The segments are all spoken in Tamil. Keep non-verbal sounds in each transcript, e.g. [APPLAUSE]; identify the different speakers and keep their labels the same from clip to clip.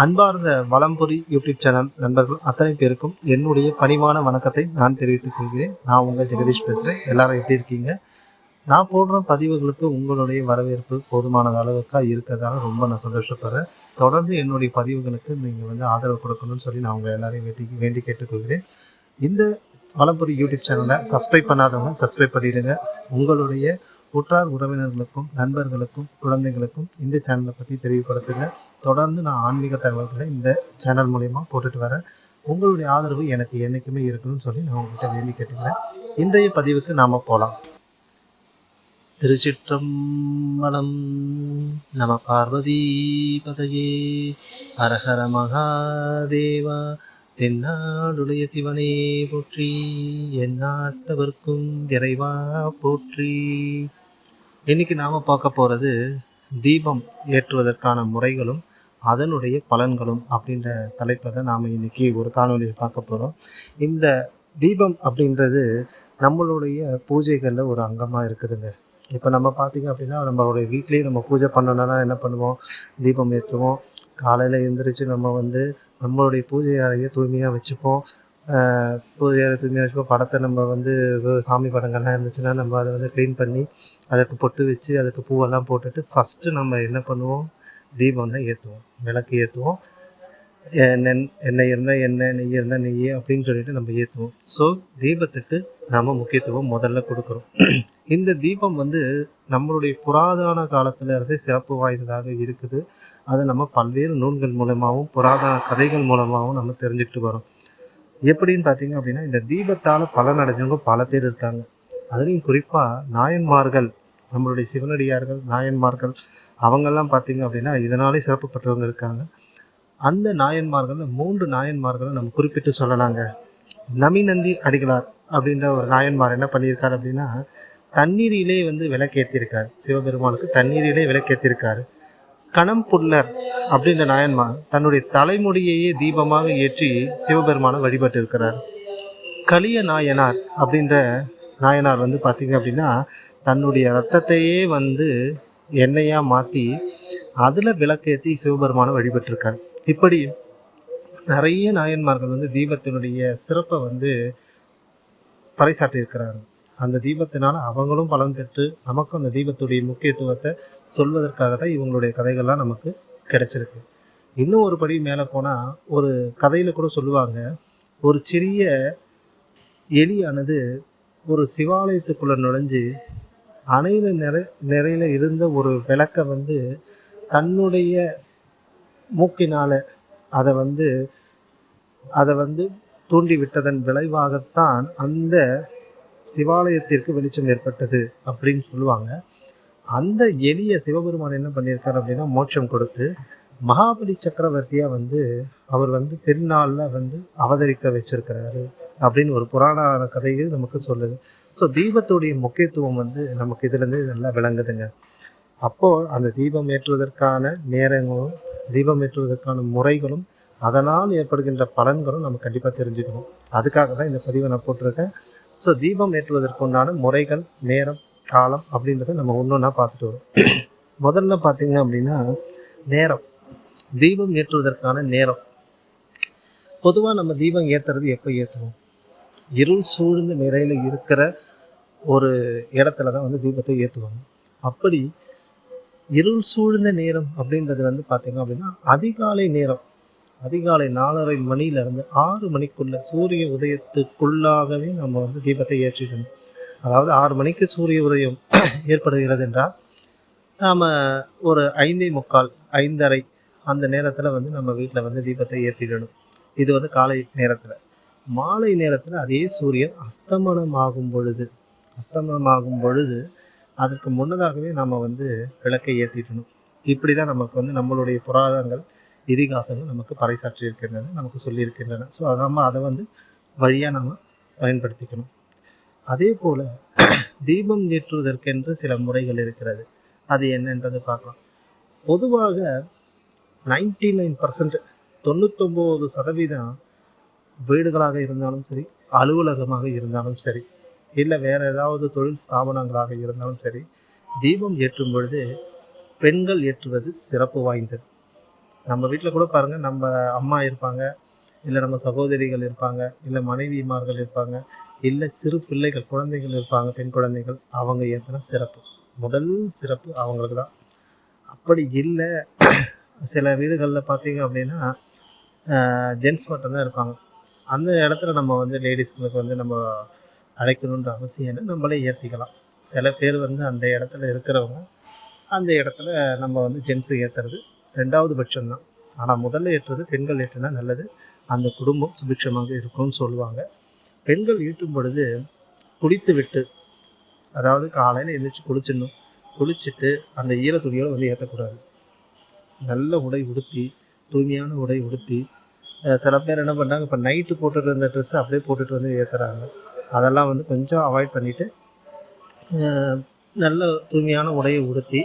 Speaker 1: அன்பார்ந்த வளம்புரி யூடியூப் சேனல் நண்பர்கள் அத்தனை பேருக்கும் என்னுடைய பணிவான வணக்கத்தை நான் தெரிவித்துக் கொள்கிறேன். நான் உங்கள் ஜெகதீஷ் பேசுகிறேன் எல்லாரும் எப்படி இருக்கீங்க? நான் போடுற பதிவுகளுக்கு உங்களுடைய வரவேற்பு போதுமானது அளவுக்காக இருக்கிறதால ரொம்ப நான் சந்தோஷப்படுறேன். தொடர்ந்து என்னுடைய பதிவுகளுக்கு நீங்கள் வந்து ஆதரவு கொடுக்கணும்னு சொல்லி நான் உங்கள் எல்லாரையும் வேண்டி வேண்டி கேட்டுக்கொள்கிறேன். இந்த வளம்புரி யூடியூப் சேனலை சப்ஸ்கிரைப் பண்ணாதவங்க சப்ஸ்கிரைப் பண்ணிடுங்க. உங்களுடைய உற்றார் உறவினர்களுக்கும் நண்பர்களுக்கும் குழந்தைகளுக்கும் இந்த சேனலை பற்றி தெரியப்படுத்துங்க. தொடர்ந்து நான் ஆன்மீக தகவல்களை இந்த சேனல் மூலயமா போட்டுட்டு வரேன். உங்களுடைய ஆதரவு எனக்கு என்றைக்குமே இருக்கணும்னு சொல்லி நான் உங்ககிட்ட வேண்டி கேட்டுக்கிறேன். இன்றைய பதிவுக்கு நாம் போகலாம் திருச்சிற்றம்பலம் நம பார்வதி பதையே. ஹரஹர மகாதேவா தென்னாடுடைய சிவனே போற்றி எந்நாட்டவர்க்கும் இறைவா போற்றி. இன்னைக்கு நாம் பார்க்க போகிறது தீபம் ஏற்றுவதற்கான முறைகளும் அதனுடைய பலன்களும் அப்படின்ற தலைப்பில் தான் நாம் இன்னைக்கு ஒரு காணொலியை பார்க்க போகிறோம் இந்த தீபம் அப்படின்றது நம்மளுடைய பூஜைகளில் ஒரு அங்கமாக இருக்குதுங்க. இப்போ நம்ம பார்த்தீங்க அப்படின்னா நம்மளுடைய வீட்லேயே நம்ம பூஜை பண்ணணும்னா என்ன பண்ணுவோம்? தீபம் ஏற்றுவோம். காலையில் எழுந்திரிச்சு நம்ம வந்து நம்மளுடைய பூஜை அறையை தூய்மையாக வச்சுப்போம். பூஜை தூய்மையாக வச்சுப்போம். படத்தை நம்ம வந்து சாமி படங்கள்லாம் இருந்துச்சுன்னா நம்ம அதை வந்து க்ளீன் பண்ணி அதுக்கு பொட்டு வச்சு அதுக்கு பூவெல்லாம் போட்டுட்டு ஃபஸ்ட்டு நம்ம என்ன பண்ணுவோம்? தீபம் தான் ஏற்றுவோம் விளக்கு ஏற்றுவோம் எண்ணெய் எண்ணெய் இருந்தால் எண்ணெய் நெய் இருந்தால் நெய் அப்படின்னு சொல்லிட்டு நம்ம ஏற்றுவோம் ஸோ தீபத்துக்கு நாம் முக்கியத்துவம் முதல்ல கொடுக்குறோம். [CLEARS THROAT] இந்த தீபம் வந்து நம்மளுடைய புராதன காலத்துல இருந்தே சிறப்பு வாய்ந்ததாக இருக்குது. அதை நம்ம பல்வேறு நூல்கள் மூலமாகவும் புராதன கதைகள் மூலமாகவும் நம்ம தெரிஞ்சுக்கிட்டு வரோம் எப்படின்னு பார்த்தீங்க அப்படின்னா இந்த தீபத்தால் பலன் அடைஞ்சவங்க பல பேர் இருக்காங்க. அதுலேயும் குறிப்பாக நாயன்மார்கள் நம்மளுடைய சிவனடியார்கள் நாயன்மார்கள் அவங்கெல்லாம் பார்த்தீங்க அப்படின்னா இதனாலே சிறப்பு பெற்றவங்க இருக்காங்க. அந்த நாயன்மார்கள் மூன்று நாயன்மார்களை நம்ம குறிப்பிட்டு சொல்லலாங்க. நமிநந்தி அடிகளார் அப்படின்ற ஒரு நாயன்மார் என்ன பண்ணியிருக்காரு அப்படின்னா தண்ணீரிலே வந்து விளக்கேற்றிருக்கார் சிவபெருமானுக்கு தண்ணீரிலே விளக்கேற்றிருக்காரு கணம் புல்லர் அப்படின்ற நாயன்மார் தன்னுடைய தலைமுடியையே தீபமாக ஏற்றி சிவபெருமானை வழிபட்டிருக்கிறார். கலிய நாயனார் அப்படின்ற நாயனார் வந்து பார்த்திங்க அப்படின்னா தன்னுடைய ரத்தத்தையே வந்து எண்ணெயாக மாற்றி அதில் விளக்கேற்றி சிவபெருமானை வழிபட்டிருக்கார். இப்படி நிறைய நாயன்மார்கள் வந்து தீபத்தினுடைய சிறப்பை வந்து பறைசாட்டியிருக்கிறாங்க அந்த தீபத்தினால் அவங்களும் பலன் பெற்று நமக்கும் அந்த தீபத்துடைய முக்கியத்துவத்தை சொல்வதற்காக தான் இவங்களுடைய கதைகள்லாம் நமக்கு கிடைச்சிருக்கு. இன்னும் ஒரு படி மேலே போனால் ஒரு கதையில் கூட சொல்லுவாங்க ஒரு சிறிய எலியானது ஒரு சிவாலயத்துக்குள்ளே நுழைஞ்சு அணையில் நிறை நிறையில இருந்த ஒரு விளக்கை வந்து தன்னுடைய மூக்கினால் அதை வந்து அதை வந்து தூண்டி விட்டதன் விளைவாகத்தான் அந்த சிவாலயத்திற்கு வெளிச்சம் ஏற்பட்டது அப்படின்னு சொல்லுவாங்க. அந்த எளிய சிவபெருமான் என்ன பண்ணியிருக்காரு அப்படின்னா மோட்சம் கொடுத்து மகாபலி சக்கரவர்த்தியாக வந்து அவர் வந்து பெருநாளில் வந்து அவதரிக்க வச்சிருக்கிறாரு அப்படின்னு ஒரு புராண கதையில் நமக்கு சொல்லுது. ஸோ தீபத்துடைய முக்கியத்துவம் வந்து நமக்கு இதுலேருந்து நல்லா விளங்குதுங்க. அப்போது அந்த தீபம் ஏற்றுவதற்கான நேரங்களும் தீபம் ஏற்றுவதற்கான முறைகளும் அதனால் ஏற்படுகின்ற பலன்களும் நம்ம கண்டிப்பாக தெரிஞ்சுக்கணும். அதுக்காக தான் இந்த பதிவை நான் போட்டிருக்கேன். ஸோ தீபம் ஏற்றுவதற்குண்டான முறைகள் நேரம் காலம் அப்படின்றத நம்ம ஒன்று ஒன்றா பார்த்துட்டு வரோம். [CLEARS THROAT] முதல்ல பார்த்தீங்க அப்படின்னா நேரம். தீபம் ஏற்றுவதற்கான நேரம். பொதுவாக நம்ம தீபம் ஏற்றுறது எப்போ ஏற்றுவோம் இருள் சூழ்ந்த நிலையில் இருக்கிற ஒரு இடத்துல தான் வந்து தீபத்தை ஏற்றுவாங்க அப்படி இருள் சூழ்ந்த நேரம் அப்படின்றது வந்து பார்த்தீங்க அப்படின்னா அதிகாலை நேரம். அதிகாலை நாலரை மணியிலிருந்து ஆறு மணிக்குள்ளே சூரிய உதயத்துக்குள்ளாகவே நம்ம வந்து தீபத்தை ஏற்றிடணும். அதாவது ஆறு மணிக்கு சூரிய உதயம் [CLEARS THROAT] ஏற்படுகிறது என்றால் நாம் ஒரு ஐந்தே முக்கால் ஐந்தரை அந்த நேரத்தில் வந்து நம்ம வீட்டில் வந்து தீபத்தை ஏற்றிடணும். இது வந்து காலை நேரத்தில். மாலை நேரத்தில் அதே சூரியன் அஸ்தமனம் ஆகும் பொழுது அஸ்தமனம் ஆகும் பொழுது அதற்கு முன்னதாகவே நம்ம வந்து விளக்கை ஏற்றிடணும். இப்படி தான் நமக்கு வந்து நம்மளுடைய புராதங்கள் இதிகாசங்கள் நமக்கு பறைசாற்றி இருக்கின்றது நமக்கு சொல்லியிருக்கின்றன. ஸோ அதை நம்ம அதை வந்து வழியாக நம்ம பயன்படுத்திக்கணும். அதே போல் [CLEARS THROAT] தீபம் ஏற்றுவதற்கென்று சில முறைகள் இருக்கிறது. அது என்னன்றது பார்க்கலாம். பொதுவாக நைன்டி நைன் பர்சன்ட் தொண்ணூத்தொம்பது சதவீதம் வீடுகளாக இருந்தாலும் சரி அலுவலகமாக இருந்தாலும் சரி இல்லை வேறு ஏதாவது தொழில் ஸ்தாபனங்களாக இருந்தாலும் சரி தீபம் ஏற்றும் பொழுது பெண்கள் ஏற்றுவது சிறப்பு வாய்ந்தது. நம்ம வீட்டில் கூட பாருங்கள் நம்ம அம்மா இருப்பாங்க இல்லை நம்ம சகோதரிகள் இருப்பாங்க இல்லை மனைவிமார்கள் இருப்பாங்க இல்லை சிறு பிள்ளைகள் குழந்தைகள் இருப்பாங்க பெண் குழந்தைகள் அவங்க ஏற்றினா சிறப்பு? முதல் சிறப்பு அவங்களுக்கு தான். அப்படி இல்லை சில வீடுகளில் பார்த்தீங்க அப்படின்னா ஜென்ட்ஸ் மட்டும்தான் இருப்பாங்க. அந்த இடத்துல நம்ம வந்து லேடிஸ்களுக்கு வந்து நம்ம அழைக்கணுன்ற அவசியம் என்ன நம்மளே ஏற்றிக்கலாம் சில பேர் வந்து அந்த இடத்துல இருக்கிறவங்க அந்த இடத்துல நம்ம வந்து ஜென்ஸு ஏற்றுறது ரெண்டாவது பட்சம்தான். ஆனால் முதல்ல ஏற்றது பெண்கள் ஏற்றினா நல்லது. அந்த குடும்பம் சுபிக்ஷமாக இருக்கும்னு சொல்லுவாங்க. பெண்கள் ஈட்டும் பொழுது குளித்து விட்டு அதாவது காலையில் எழுந்திரிச்சு குளிச்சிடணும். குளிச்சுட்டு அந்த ஈர துணியோடு வந்து ஏற்றக்கூடாது. நல்ல உடை உடுத்தி தூய்மையான உடை உடுத்தி சில பேர் என்ன பண்ணுறாங்க இப்போ நைட்டு போட்டுட்டு இருந்த ட்ரெஸ்ஸை அப்படியே போட்டுட்டு வந்து ஏற்றுறாங்க அதெல்லாம் வந்து கொஞ்சம் அவாய்ட் பண்ணிவிட்டு நல்ல தூய்மையான உடையை உடுத்தி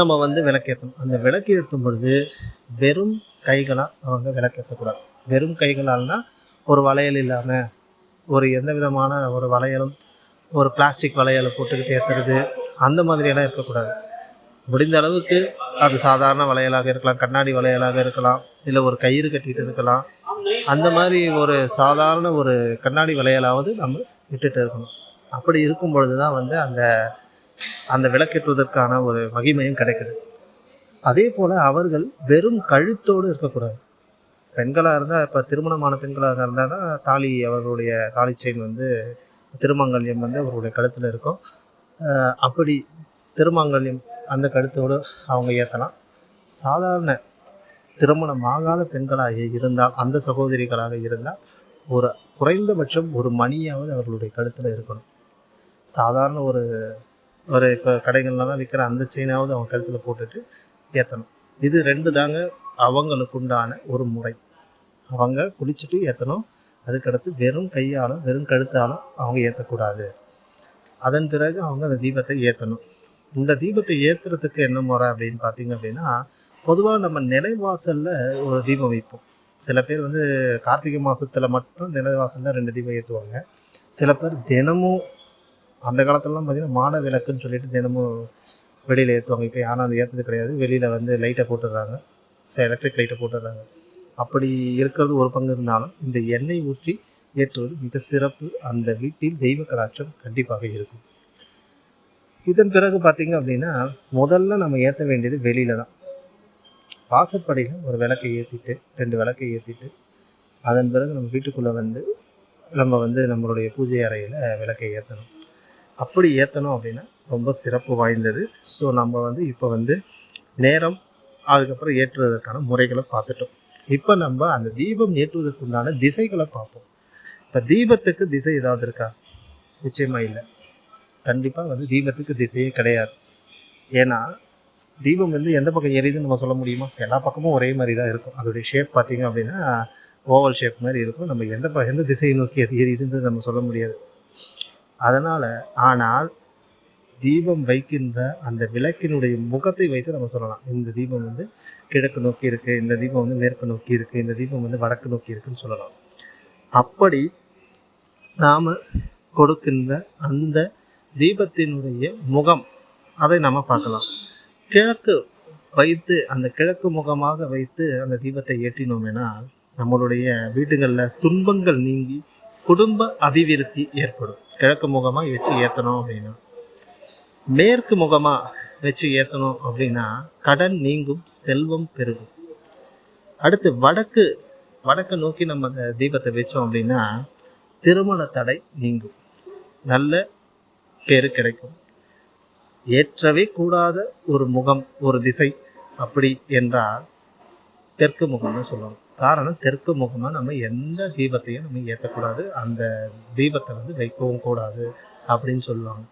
Speaker 1: நம்ம வந்து விளக்கேற்றணும் அந்த விளக்கு ஏற்றும் பொழுது வெறும் கைகளாக அவங்க விளக்கேற்றக்கூடாது வெறும் கைகளால்னா ஒரு வளையல் இல்லாமல் ஒரு எந்த விதமான ஒரு வளையலும் ஒரு பிளாஸ்டிக் வளையலை போட்டுக்கிட்டு ஏற்றுறது அந்த மாதிரியெல்லாம் இருக்கக்கூடாது. முடிந்த அளவுக்கு அது சாதாரண வளையலாக இருக்கலாம் கண்ணாடி வளையலாக இருக்கலாம் இல்லை ஒரு கயிறு கட்டிகிட்டு இருக்கலாம். அந்த மாதிரி ஒரு சாதாரண ஒரு கண்ணாடி வளையலாவது நம்ம விட்டுட்டு இருக்கணும். அப்படி இருக்கும் பொழுது தான் வந்து அந்த அந்த விளக்கேற்றுவதற்கான ஒரு மகிமையும் கிடைக்குது. அதே போல் அவர்கள் வெறும் கழுத்தோடு இருக்கக்கூடாது. பெண்களாக இருந்தால் இப்போ திருமணமான பெண்களாக இருந்தால் தான் தாலி அவர்களுடைய தாலி செயின் வந்து திருமங்கல்யம் வந்து அவர்களுடைய கழுத்தில் இருக்கும். அப்படி திருமங்கல்யம் அந்த கழுத்தோடு அவங்க ஏற்றலாம் சாதாரண திருமணம் ஆகாத பெண்களாக இருந்தால் அந்த சகோதரிகளாக இருந்தால் ஒரு குறைந்தபட்சம் ஒரு மணியாவது அவர்களுடைய கழுத்தில் இருக்கணும். சாதாரண ஒரு ஒரு இப்போ கடைகள்லாம் விற்கிற அந்த செயினாவது அவங்க கழுத்தில் போட்டுட்டு ஏற்றணும் இது ரெண்டு தாங்க அவங்களுக்கு உண்டான ஒரு முறை. அவங்க குளிச்சுட்டு ஏற்றணும் அதுக்கடுத்து வெறும் கையாலும் வெறும் கழுத்தாலும் அவங்க ஏற்றக்கூடாது அதன் பிறகு அவங்க அந்த தீபத்தை ஏற்றணும் இந்த தீபத்தை ஏற்றுறதுக்கு என்ன முறை அப்படின்னு பார்த்தீங்க அப்படின்னா பொதுவாக நம்ம நிலைவாசலில் ஒரு தீபம் வைப்போம். சில பேர் வந்து கார்த்திகை மாதத்தில் மட்டும் நிலைவாசலில் ரெண்டு தீபம் ஏற்றுவாங்க சில பேர் தினமும் அந்த காலத்துலலாம் பார்த்தீங்கன்னா மாட விளக்குன்னு சொல்லிட்டு தினமும் வெளியில் ஏற்றுவாங்க இப்போ யாரும் அது ஏற்றது கிடையாது. வெளியில் வந்து லைட்டை போட்டுடுறாங்க. ஸோ எலக்ட்ரிக் லைட்டை போட்டுடுறாங்க. அப்படி இருக்கிறது ஒரு பங்கு இருந்தாலும் இந்த எண்ணெய் ஊற்றி ஏற்றுவது மிக சிறப்பு. அந்த வீட்டில் தெய்வ கலாச்சாரம் கண்டிப்பாக இருக்கும். இதன் பிறகு பார்த்திங்க அப்படின்னா முதல்ல நம்ம ஏற்ற வேண்டியது வெளியில தான். வாசற்படியில் ஒரு விளக்கை ஏற்றிட்டு ரெண்டு விளக்கை ஏற்றிட்டு அதன் பிறகு நம்ம வீட்டுக்குள்ளே வந்து நம்ம வந்து நம்மளுடைய பூஜை அறையில் விளக்கை ஏற்றணும் அப்படி ஏற்றணும் அப்படின்னா ரொம்ப சிறப்பு வாய்ந்தது. ஸோ நம்ம வந்து இப்போ வந்து நேரம் அதுக்கப்புறம் ஏற்றுவதற்கான முறைகளை பார்த்துட்டோம். இப்போ நம்ம அந்த தீபம் ஏற்றுவதற்கு உண்டான திசைகளை பார்ப்போம். இப்போ தீபத்துக்கு திசை ஏதாவது இருக்கா? நிச்சயமாக இல்லை. கண்டிப்பாக வந்து தீபத்துக்கு திசையே கிடையாது. ஏன்னா தீபம் வந்து எந்த பக்கம் எரியுதுன்னு நம்ம சொல்ல முடியுமா? எல்லா பக்கமும் ஒரே மாதிரி தான் இருக்கும். அதோடைய ஷேப் பார்த்தீங்க அப்படின்னா ஓவல் ஷேப் மாதிரி இருக்கும். நம்ம எந்த ப எந்த திசையை நோக்கி அது எரியுதுன்றது நம்ம சொல்ல முடியாது. அதனால் ஆனால் தீபம் வைக்கின்ற அந்த விளக்கினுடைய முகத்தை வைத்து நம்ம சொல்லலாம். இந்த தீபம் வந்து கிழக்கு நோக்கி இருக்குது இந்த தீபம் வந்து மேற்கு நோக்கி இருக்குது இந்த தீபம் வந்து வடக்கு நோக்கி இருக்குன்னு சொல்லலாம். அப்படி நாம் கொடுக்கின்ற அந்த தீபத்தினுடைய முகம் அதை நம்ம பார்க்கலாம். கிழக்கு வைத்து அந்த கிழக்கு முகமாக வைத்து அந்த தீபத்தை ஏற்றினோம்னா நம்மளுடைய வீடுகளில் துன்பங்கள் நீங்கி குடும்ப அபிவிருத்தி ஏற்படும். கிழக்கு முகமாக வச்சு ஏற்றணும் அப்படின்னா மேற்கு முகமாக வச்சு ஏற்றணும் அப்படின்னா கடன் நீங்கும் செல்வம் பெருகும். அடுத்து வடக்கு வடக்கு நோக்கி நம்ம அந்த தீபத்தை வச்சோம் அப்படின்னா திருமண தடை நீங்கும். நல்ல பேரு கிடைக்கும். ஏற்றவே கூடாத ஒரு முகம் ஒரு திசை அப்படி என்றால் தெற்கு முகம் தான் சொல்லணும். காரணம் தெற்கு முகமாக நம்ம எந்த தீபத்தையும் நம்ம ஏற்றக்கூடாது அந்த தீபத்தை வந்து வைக்கவும் கூடாது அப்படின்னு சொல்லுவாங்க.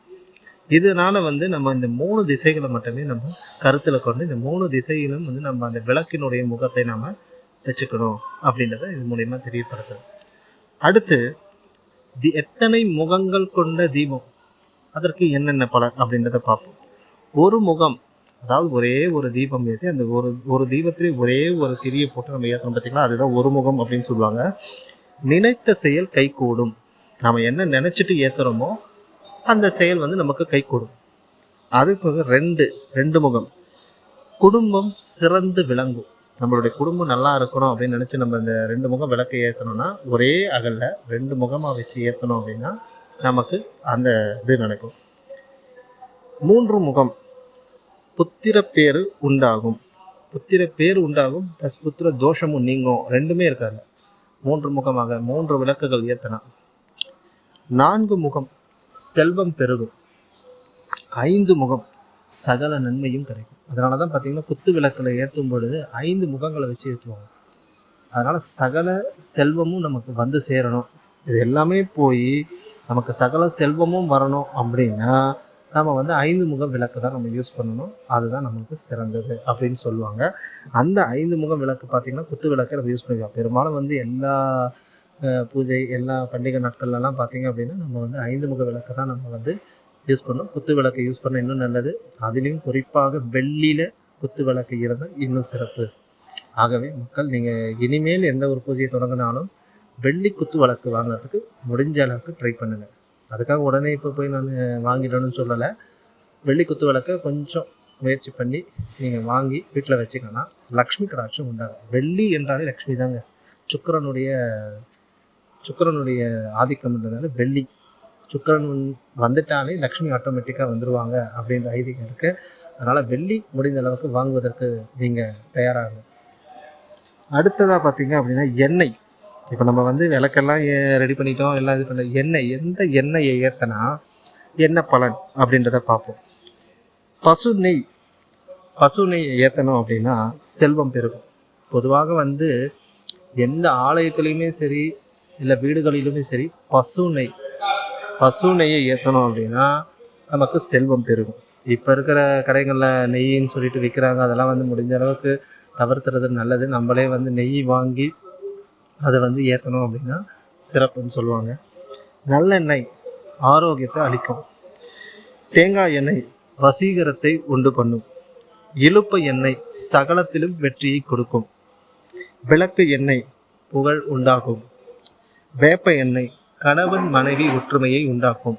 Speaker 1: இதனால வந்து நம்ம இந்த மூணு திசைகளை மட்டுமே நம்ம கருத்தில் கொண்டு இந்த மூணு திசையிலும் வந்து நம்ம அந்த விளக்கினுடைய முகத்தை நாம் வச்சுக்கணும் அப்படின்றத இது மூலயமா தெரியப்படுத்துறோம் அடுத்து தி எத்தனை முகங்கள் கொண்ட தீபம்? அதற்கு என்னென்ன பலன் அப்படின்றத பார்ப்போம். ஒரு முகம் அதாவது ஒரே ஒரு தீபம் ஏற்றி அந்த ஒரு ஒரு தீபத்திலே ஒரே ஒரு திரியை போட்டு நம்ம ஏற்றணும் பார்த்தீங்களா அதுதான் ஒரு முகம் அப்படின்னு சொல்லுவாங்க. நினைத்த செயல் கைகூடும் நம்ம என்ன நினச்சிட்டு ஏற்றுறோமோ அந்த செயல் வந்து நமக்கு கைகூடும் அதுக்கு ரெண்டு ரெண்டு முகம். குடும்பம் சிறந்து விளங்கும். நம்மளுடைய குடும்பம் நல்லா இருக்கணும் அப்படின்னு நினச்சி நம்ம இந்த ரெண்டு முகம் விளக்கை ஏற்றணும்னா ஒரே அகலில் ரெண்டு முகமாக வச்சு ஏற்றணும் அப்படின்னா நமக்கு அந்த இது நடக்கும். மூன்று முகம். புத்திர பேர் உண்டாகும். புத்திர பேர் உண்டாகும் ப்ளஸ் புத்திர தோஷமும் நீங்கும். ரெண்டுமே இருக்காது. மூன்று முகமாக மூன்று விளக்குகள் ஏற்றினா நான்கு முகம் செல்வம் பெருகும். ஐந்து முகம் சகல நன்மையும் கிடைக்கும். அதனால தான் பார்த்தீங்கன்னா குத்து விளக்கில் ஏற்றும் பொழுது ஐந்து முகங்களை வச்சு ஏற்றுவாங்க அதனால் சகல செல்வமும் நமக்கு வந்து சேரணும். இது எல்லாமே போய் நமக்கு சகல செல்வமும் வரணும் அப்படின்னா நம்ம வந்து ஐந்து முக விளக்கு தான் நம்ம யூஸ் பண்ணணும். அதுதான் நம்மளுக்கு சிறந்தது அப்படின்னு சொல்லுவாங்க. அந்த ஐந்து முக விளக்கு பார்த்திங்கன்னா குத்து விளக்கை நம்ம யூஸ் பண்ணிக்கலாம். பெரும்பாலும் வந்து எல்லா பூஜை எல்லா பண்டிகை நாட்கள்லாம் பார்த்தீங்க அப்படின்னா நம்ம வந்து ஐந்து முக விளக்கை தான் நம்ம வந்து யூஸ் பண்ணணும். குத்து விளக்கை யூஸ் பண்ண இன்னும் நல்லது. அதுலேயும் குறிப்பாக வெள்ளியில் குத்து விளக்கு இருந்தால் இன்னும் சிறப்பு. ஆகவே மக்கள் நீங்கள் இனிமேல் எந்த ஒரு பூஜையை தொடங்கினாலும் வெள்ளி குத்து விளக்கு வாங்கிறதுக்கு முடிஞ்ச அளவுக்கு ட்ரை பண்ணுங்கள் அதுக்காக உடனே இப்போ போய் நான் வாங்கிடணும்னு சொல்லலை. வெள்ளி குத்து விளக்க கொஞ்சம் முயற்சி பண்ணி நீங்கள் வாங்கி வீட்டில் வச்சுக்கோன்னா லக்ஷ்மி கடாட்சம் உண்டாகும். வெள்ளி என்றாலே லக்ஷ்மி தாங்க. சுக்கிரனுடைய சுக்கரனுடைய ஆதிக்கம்ன்றதால வெள்ளி. சுக்கரன் வந்துட்டாலே லக்ஷ்மி ஆட்டோமேட்டிக்காக வந்துடுவாங்க அப்படின்ற ஐதீகம் இருக்குது அதனால் வெள்ளி முடிந்த அளவுக்கு வாங்குவதற்கு நீங்கள் தயாராகுங்க. அடுத்ததாக பார்த்தீங்க அப்படின்னா எண்ணெய். இப்போ நம்ம வந்து விளக்கெல்லாம் ரெடி பண்ணிட்டோம் எல்லாம் இது பண்ண எண்ணெய் எந்த எண்ணெயை ஏற்றினா என்ன பலன் அப்படின்றத பார்ப்போம். பசு நெய் பசு நெய் ஏற்றணும் அப்படின்னா செல்வம் பெருகும். பொதுவாக வந்து எந்த ஆலயத்துலேயுமே சரி இல்லை வீடுகளிலுமே சரி பசு நெய் பசு நெய்யை ஏற்றணும் அப்படின்னா நமக்கு செல்வம் பெருகும். இப்போ இருக்கிற கடைகளில் நெய்ன்னு சொல்லிட்டு விற்கிறாங்க அதெல்லாம் வந்து முடிஞ்ச அளவுக்கு தவிர்த்துறது நல்லது. நம்மளே வந்து நெய் வாங்கி அதை வந்து ஏற்றணும் அப்படின்னா சிறப்புன்னு சொல்லுவாங்க. நல்லெண்ணெய் ஆரோக்கியத்தை அளிக்கும். தேங்காய் எண்ணெய் வசீகரத்தை உண்டு பண்ணும். இழுப்ப எண்ணெய் சகலத்திலும் வெற்றியை கொடுக்கும். விளக்கு எண்ணெய் புகழ் உண்டாகும். வேப்ப எண்ணெய் கணவன் மனைவி ஒற்றுமையை உண்டாக்கும்.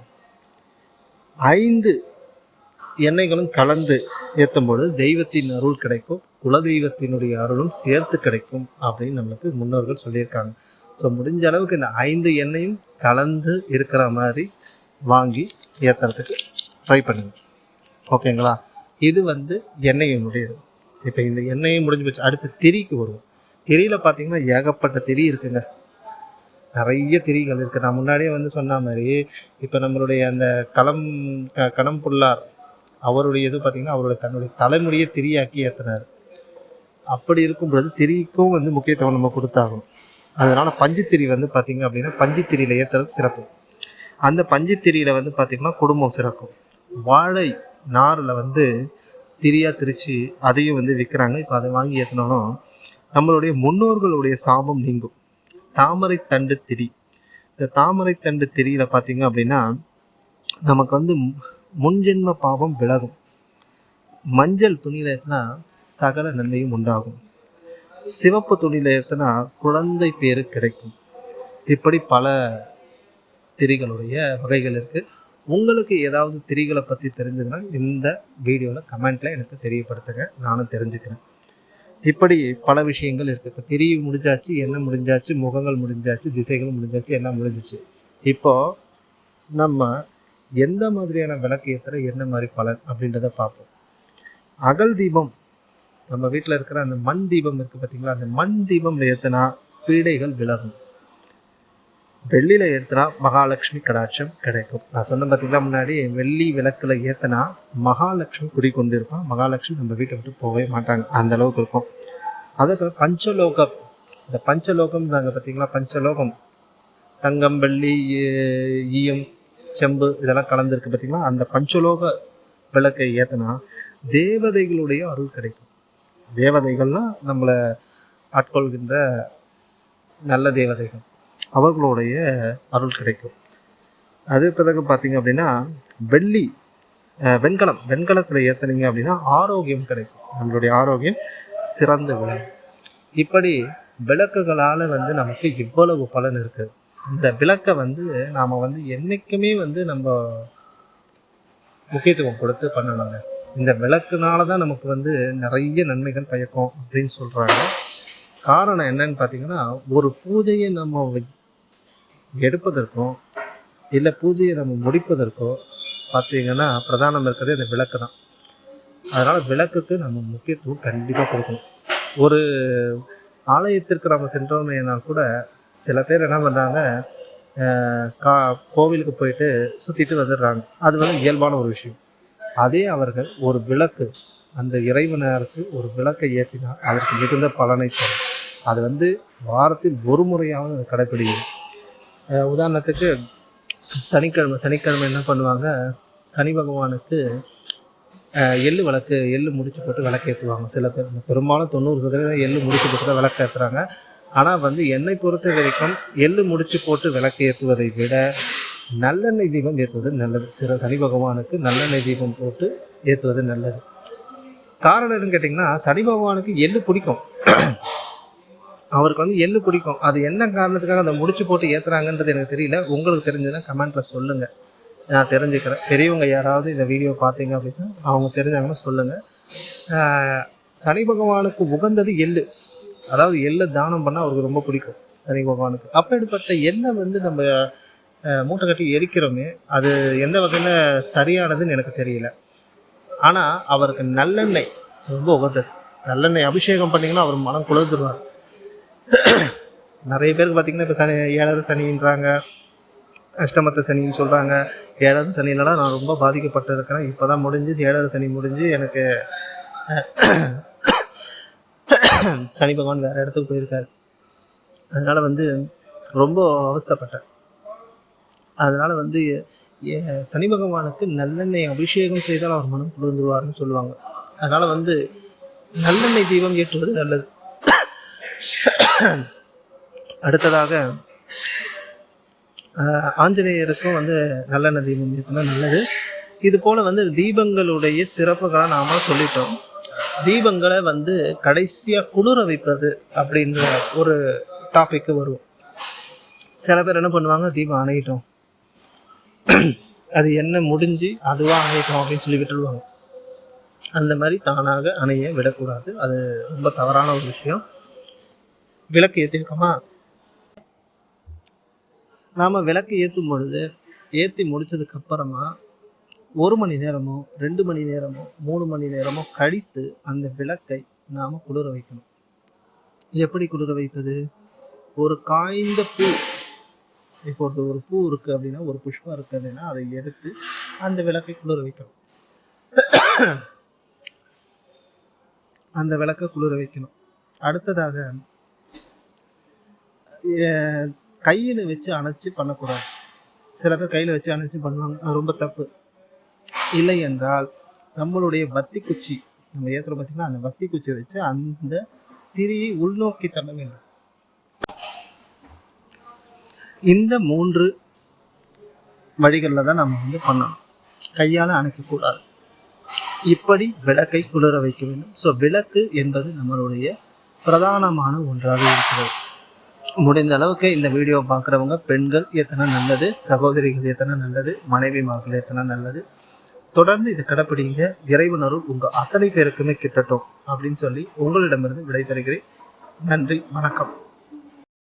Speaker 1: ஐந்து எண்ணெய்களும் கலந்து ஏற்றும் பொழுது தெய்வத்தின் அருள் கிடைக்கும். குலதெய்வத்தினுடைய அருளும் சேர்த்து கிடைக்கும் அப்படின்னு நம்மளுக்கு முன்னோர்கள் சொல்லியிருக்காங்க. ஸோ முடிஞ்ச அளவுக்கு இந்த ஐந்து எண்ணெயும் கலந்து இருக்கிற மாதிரி வாங்கி ஏற்றுறதுக்கு ட்ரை பண்ணுங்க. ஓகேங்களா இது வந்து எண்ணெயினுடையது. இப்போ இந்த எண்ணெயை முடிஞ்சு போச்சு. அடுத்து திரிக்கு வருவோம். திரியில் பார்த்தீங்கன்னா ஏகப்பட்ட திரி இருக்குங்க. நிறைய திரிகள் இருக்குது நான் முன்னாடியே வந்து சொன்ன மாதிரி இப்போ நம்மளுடைய அந்த களம் க கணம் புல்லார் அவருடைய இது பார்த்திங்கன்னா அவருடைய தன்னுடைய தலைமுடியை திரியாக்கி ஏற்றினார் அப்படி இருக்கும் பொழுது திரிக்கும் வந்து முக்கியத்துவம் நம்ம கொடுத்தாகணும். அதனால் பஞ்சுத்திரி வந்து பார்த்திங்க அப்படின்னா பஞ்சுத்திரியில் ஏற்றுறது சிறப்பு. அந்த பஞ்சுத்திரியில் வந்து பார்த்திங்கன்னா குடும்பம் சிறக்கும். வாழை நாரில் வந்து திரியாக திரித்து அதையும் வந்து விற்கிறாங்க இப்போ அதை வாங்கி ஏற்றினாலும் நம்மளுடைய முன்னோர்களுடைய சாபம் நீங்கும். தாமரை தண்டு திரி. இந்த தாமரை தண்டு திரியில் பார்த்தீங்க அப்படின்னா நமக்கு வந்து முன்ஜென்ம பாவம் விலகும். மஞ்சள் துணியில் ஏற்றினா சகல நன்மையும் உண்டாகும். சிவப்பு துணியில் ஏற்றினா குழந்தை பேரு கிடைக்கும். இப்படி பல திரிகளுடைய வகைகள் இருக்குது உங்களுக்கு ஏதாவது திரிகளை பற்றி தெரிஞ்சதுன்னா இந்த வீடியோவில் கமெண்ட்டில் எனக்கு தெரியப்படுத்துங்க. நானும் தெரிஞ்சுக்கிறேன். இப்படி பல விஷயங்கள் இருக்குது இப்போ திரி முடிஞ்சாச்சு எண்ணெய் முடிஞ்சாச்சு முகங்கள் முடிஞ்சாச்சு திசைகள் முடிஞ்சாச்சு எல்லாம் முடிஞ்சிச்சு. இப்போது நம்ம எந்த மாதிரியான விளக்கு ஏற்றுற என்ன மாதிரி பலன் அப்படின்றத பார்ப்போம். அகல் தீபம். நம்ம வீட்டில் இருக்கிற அந்த மண் தீபம் இருக்குது பார்த்தீங்களா அந்த மண் தீபம் ஏற்றுனா பீடைகள் விலகும். வெள்ளியில் ஏற்றுனா மகாலட்சுமி கடாட்சம் கிடைக்கும். நான் சொன்ன பார்த்தீங்களா முன்னாடி வெள்ளி விளக்கில் ஏற்றினா மகாலட்சுமி குடி கொண்டு இருப்பான் மகாலட்சுமி நம்ம வீட்டை விட்டு போகவே மாட்டாங்க. அந்த அளவுக்கு இருக்கும். அதே போல் பஞ்சலோகம். இந்த பஞ்சலோகம் நாங்கள் பார்த்தீங்களா பஞ்சலோகம். தங்கம் வெள்ளி ஈயம் செம்பு இதெல்லாம் கலந்துருக்கு பார்த்தீங்களா அந்த பஞ்சலோக விளக்கை ஏற்றினா தேவதைகளுடைய அருள் கிடைக்கும். தேவதைகள்னால் நம்மளை ஆட்கொள்கின்ற நல்ல தேவதைகள். அவர்களுடைய அருள் கிடைக்கும். அது பிறகு பார்த்தீங்க அப்படின்னா வெள்ளி வெண்கலம். வெண்கலத்தில் ஏற்றுனீங்க அப்படின்னா ஆரோக்கியம் கிடைக்கும். நம்மளுடைய ஆரோக்கியம் சிறந்து விளங்கும். இப்படி விளக்குகளால் வந்து நமக்கு இவ்வளவு பலன் இருக்குது. இந்த விளக்கை வந்து நாம் வந்து என்றைக்குமே வந்து நம்ம முக்கியத்துவம் கொடுத்து பண்ணணுங்க. இந்த விளக்குனால தான் நமக்கு வந்து நிறைய நன்மைகள் பயக்கும் அப்படின்னு சொல்கிறாங்க காரணம் என்னன்னு பார்த்தீங்கன்னா ஒரு பூஜையை நம்ம எடுப்பதற்கும் இல்லை பூஜையை நம்ம முடிப்பதற்கோ பார்த்தீங்கன்னா பிரதானம் இருக்கிறது இந்த விளக்கு தான். அதனால் விளக்குக்கு நம்ம முக்கியத்துவம் கண்டிப்பாக கொடுக்கணும். ஒரு ஆலயத்திற்கு நம்ம சென்றோம்னால் கூட சில பேர் என்ன பண்ணுறாங்க கா கோவிலுக்கு போயிட்டு சுற்றிட்டு வந்துடுறாங்க. அது வந்து இயல்பான ஒரு விஷயம். அதே அவர்கள் ஒரு விளக்கு அந்த இறைவனருக்கு ஒரு விளக்கை ஏற்றினால் அதற்கு மிகுந்த பலனை தரும். அது வந்து வாரத்தில் ஒரு முறையாவது அதை கடைப்பிடிக்கும். உதாரணத்துக்கு சனிக்கிழமை சனிக்கிழமை என்ன பண்ணுவாங்க? சனி பகவானுக்கு எள்ளு விளக்கு எள்ளு முடிச்சு போட்டு விளக்கேற்றுவாங்க சில பேர் இந்த பெரும்பாலும் தொண்ணூறு சதவீதம் எள்ளு முடிச்சு போட்டு தான் விளக்கு ஏற்றுறாங்க ஆனால் வந்து என்னை பொறுத்த வரைக்கும் எள்ளு முடிச்சு போட்டு விளக்கு ஏற்றுவதை விட நல்லெண்ணெய் தீபம் ஏற்றுவது நல்லது. சில சனி பகவானுக்கு நல்லெண்ணெய் தீபம் போட்டு ஏற்றுவது நல்லது. காரணம் என்னன்னு கேட்டிங்கன்னா சனி பகவானுக்கு எள்ளு பிடிக்கும். அவருக்கு வந்து எள்ளு பிடிக்கும். அது என்ன காரணத்துக்காக அதை முடிச்சு போட்டு ஏற்றுறாங்கன்றது எனக்கு தெரியல. உங்களுக்கு தெரிஞ்சதுன்னா கமெண்ட்டில் சொல்லுங்கள் நான் தெரிஞ்சுக்கிறேன். பெரியவங்க யாராவது இந்த வீடியோ பார்த்தீங்க அப்படின்னா அவங்க தெரிஞ்சாங்கன்னா சொல்லுங்கள் சனி பகவானுக்கு உகந்தது எள்ளு. அதாவது எள்ளை தானம் பண்ணால் அவருக்கு ரொம்ப பிடிக்கும். சனி பகவானுக்கு. அப்படிப்பட்ட எள்ளை வந்து நம்ம மூட்டை கட்டி எரிக்கிறோமே அது எந்த வகையில் சரியானதுன்னு எனக்கு தெரியல. ஆனால் அவருக்கு நல்லெண்ணெய் ரொம்ப உகந்தது. நல்லெண்ணெய் அபிஷேகம் பண்ணிங்கன்னா அவர் மனம் குளிர்ந்துருவார். நிறைய பேருக்கு பார்த்தீங்கன்னா இப்போ சனி ஏழரை சனின்றாங்க. அஷ்டமத்த சனின்னு சொல்கிறாங்க ஏழரை சனியிலலாம் நான் ரொம்ப பாதிக்கப்பட்டு இருக்கிறேன் இப்போ தான் முடிஞ்சு ஏழரை சனி முடிஞ்சு எனக்கு சனி பகவான் வேறு இடத்துக்கு போயிருக்காரு. அதனால் வந்து ரொம்ப அவஸ்தைப்பட்டேன். அதனால் வந்து சனி பகவானுக்கு நல்லெண்ணெய் அபிஷேகம் செய்தால் அவர் மனம் குளிர்ந்துருவார்னு சொல்லுவாங்க. அதனால் வந்து நல்லெண்ணெய் தீபம் ஏற்றுவது நல்லது. அடுத்ததாக ஆஞ்சநேயருக்கும் வந்து நல்லெண்ணெய் தீபம் ஏற்றினா நல்லது. இது போல் வந்து தீபங்களுடைய சிறப்புகளை நாம் சொல்லிட்டோம். தீபங்களை வந்து கடைசியாக குளிர வைப்பது அப்படின்ற ஒரு டாப்பிக்கு வருவோம். சில பேர் என்ன பண்ணுவாங்க? தீபம் அணையிட்டோம். அது என்ன முடிஞ்சு அதுவாக அணையிட்டோம் அப்படின்னு சொல்லி விட்டுடுவாங்க அந்த மாதிரி தானாக அணைய விடக்கூடாது. அது ரொம்ப தவறான ஒரு விஷயம். விளக்கு ஏற்றிருக்கோமா நாம் விளக்கு ஏற்றும் பொழுது ஏற்றி முடிச்சதுக்கு அப்புறமா ஒரு மணி நேரமோ ரெண்டு மணி நேரமோ மூணு மணி நேரமோ கழித்து அந்த விளக்கை நாம் குளிர வைக்கணும். எப்படி குளிர வைப்பது? ஒரு காய்ந்த பூ இப்போ ஒரு ஒரு பூ இருக்குது அப்படின்னா ஒரு புஷ்பம் இருக்குது அப்படின்னா அதை எடுத்து அந்த விளக்கை குளிர வைக்கணும். அந்த விளக்கை குளிர வைக்கணும். அடுத்ததாக கையில் வச்சு அணைச்சி பண்ணக்கூடாது. சில பேர் கையில் வச்சு அணைச்சி பண்ணுவாங்க. அது ரொம்ப தப்பு. இல்லை என்றால் நம்மளுடைய வத்தி குச்சி நம்ம ஏற்றுறோம் பார்த்தீங்கன்னா அந்த வத்தி குச்சியை வச்சு அந்த திரியை உள்நோக்கி தள்ள வேண்டும். இந்த மூன்று வழிகளில் தான் நம்ம வந்து பண்ணணும். கையால் அணைக்கக்கூடாது. இப்படி விளக்கை குளிர வைக்க வேண்டும். ஸோ விளக்கு என்பது நம்மளுடைய பிரதானமான ஒன்றாக இருக்கிறது. முடிந்த அளவுக்கு இந்த வீடியோ பார்க்குறவங்க பெண்கள் எத்தனை நல்லது சகோதரிகள் எத்தனை நல்லது மனைவிமார்கள் எத்தனை நல்லது தொடர்ந்து இதை கடைப்பிடிங்க. இறைவனருள் உங்கள் அத்தனை பேருக்குமே கிட்டட்டும் அப்படின்னு சொல்லி உங்களிடமிருந்து விடைபெறுகிறேன். நன்றி வணக்கம்.